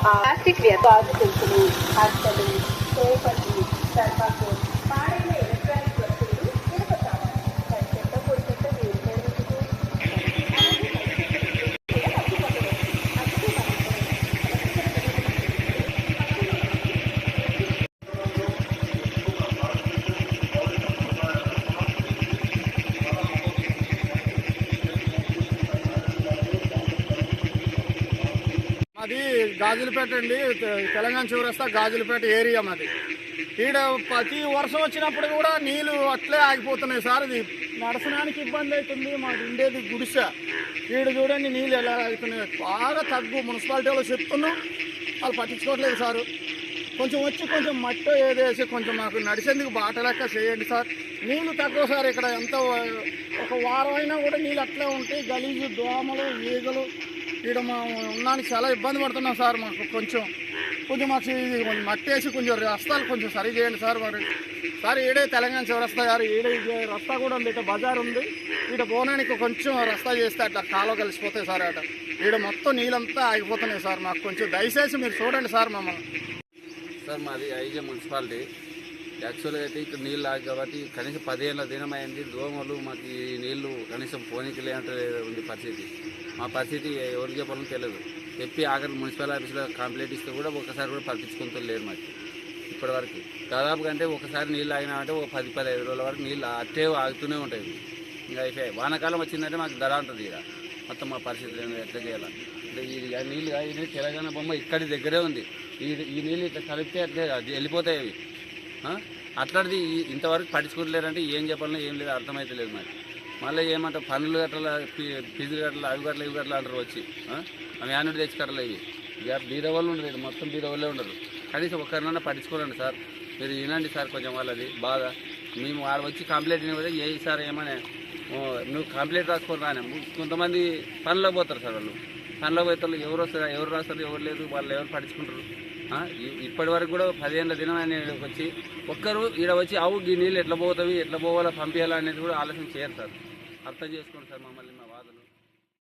plastic waste was continued as the story continued. Gajulapeta అండి. Telangana చివరస్తా Gajulapeta area మాది. ఈడ ప్రతి వర్షం వచ్చినప్పుడు కూడా నీళ్ళు అట్లే ఆగిపోతున్నాయి సార్. ఇది నడసడానికి ఇబ్బంది అవుతుంది. మాకు ఉండేది గుడిసె. ఈడ చూడండి నీళ్ళు ఎలా ఆగుతున్నాయి. బాగా తగ్గు మున్సిపాలిటీ వాళ్ళు చెప్తున్నాం. వాళ్ళు పట్టించుకోవట్లేదు సారు. కొంచెం వచ్చి కొంచెం మట్టి ఏదేసి కొంచెం మాకు నడిచేందుకు బాట లెక్క చేయండి సార్. నీళ్ళు తక్కువ సార్ ఇక్కడ. ఎంత ఒక వారం అయినా కూడా నీళ్ళు అట్లే ఉంటాయి. గలీజు దోమలు ఈగలు ఇక్కడ మా ఉన్నాను చాలా ఇబ్బంది పడుతున్నాం సార్ మాకు కొంచెం. కొంచెం మాకు ఇది కొంచెం మట్టి వేసి కొంచెం రస్తాలు కొంచెం సరి చేయండి సార్ మరి. సార్ ఈడే తెలంగాణ చివరస్తా గారు ఏడే రస్తా కూడా ఉంది ఇక్కడ బజార్ ఉంది. ఇక్కడ పోనానికి కొంచెం రస్తా చేస్తే అట్లా కాలువ కలిసిపోతాయి సార్ అట. ఇక్కడ మొత్తం నీళ్ళంతా ఆగిపోతున్నాయి సార్ మాకు కొంచెం. దయచేసి మీరు చూడండి సార్ మమ్మల్ని. సార్ మాది ఐజే మున్సిపాలిటీ. యాక్చువల్గా అయితే ఇక్కడ నీళ్ళు ఆగి కాబట్టి కనీసం పదిహేనుల దినమైంది. దోమలు మాకు ఈ నీళ్ళు కనీసం పోనీకి లేనట్టు ఉంది పరిస్థితి. మా పరిస్థితి ఎవరికి చెప్పాలని తెలియదు. చెప్పి ఆఖరి మున్సిపల్ ఆఫీస్లో కంప్లైంట్ ఇస్తే కూడా ఒకసారి కూడా పట్టించుకుంటూ లేరు మాకు ఇప్పటివరకు. దాదాపు కంటే ఒకసారి నీళ్ళు ఆగినామంటే ఒక పది పదిహేను రోజుల వరకు నీళ్ళు అట్టే ఆగుతూనే ఉంటాయి. ఇంకా అయిపోయాయి వానాకాలం వచ్చిందంటే మాకు ధర ఉంటుంది ఇక. మొత్తం మా పరిస్థితి ఎట్లా చేయాలి? అంటే ఈ నీళ్ళు ఇది తెలంగాణ బొమ్మ ఇక్కడి దగ్గరే ఉంది. ఈ ఈ నీళ్ళు ఇట్లా కలిపితే అట్లే అది వెళ్ళిపోతాయి అవి. అట్లాంటిది ఇంతవరకు పట్టించుకోలేరంటే ఏం చెప్పాలన్నా ఏం లేదు అర్థమైతే లేదు మరి మళ్ళీ ఏమంటారు పనులు గట్ల ఫీజులు గట్ల అవి గట్ల ఇవి గట్ల అంటారు వచ్చి ఆ? అవి యాన్యుడు ఇవి. ఇక బీద వాళ్ళు ఉండరు మొత్తం బీద వాళ్ళే ఉండరు. కనీసం ఒక్కరినన్నా పట్టించుకోరండి సార్. మీరు వినండి సార్ కొంచెం వాళ్ళది బాగా మేము వాడు వచ్చి కంప్లైంట్ ఇవ్వదు ఏ సార్ ఏమనే నువ్వు కంప్లైంట్ రాసుకొని రానే కొంతమంది పనిలోకి పోతారు సార్ వాళ్ళు. పనిలోకి పోతారు ఎవరు వస్తారు ఎవరు రాస్తారు ఎవరు లేదు వాళ్ళు ఎవరు పట్టించుకుంటారు? ఇప్పటి వరకు కూడా పదిహేనుల దినం అనే వచ్చి ఒక్కరు ఈడ వచ్చి అవు ఈ నీళ్ళు ఎట్లా పోతావి ఎట్లా పోవాలో పంపించాలా అనేది కూడా ఆలోచన చేయరు సార్. అర్థం చేసుకోండి సార్ మమ్మల్ని మా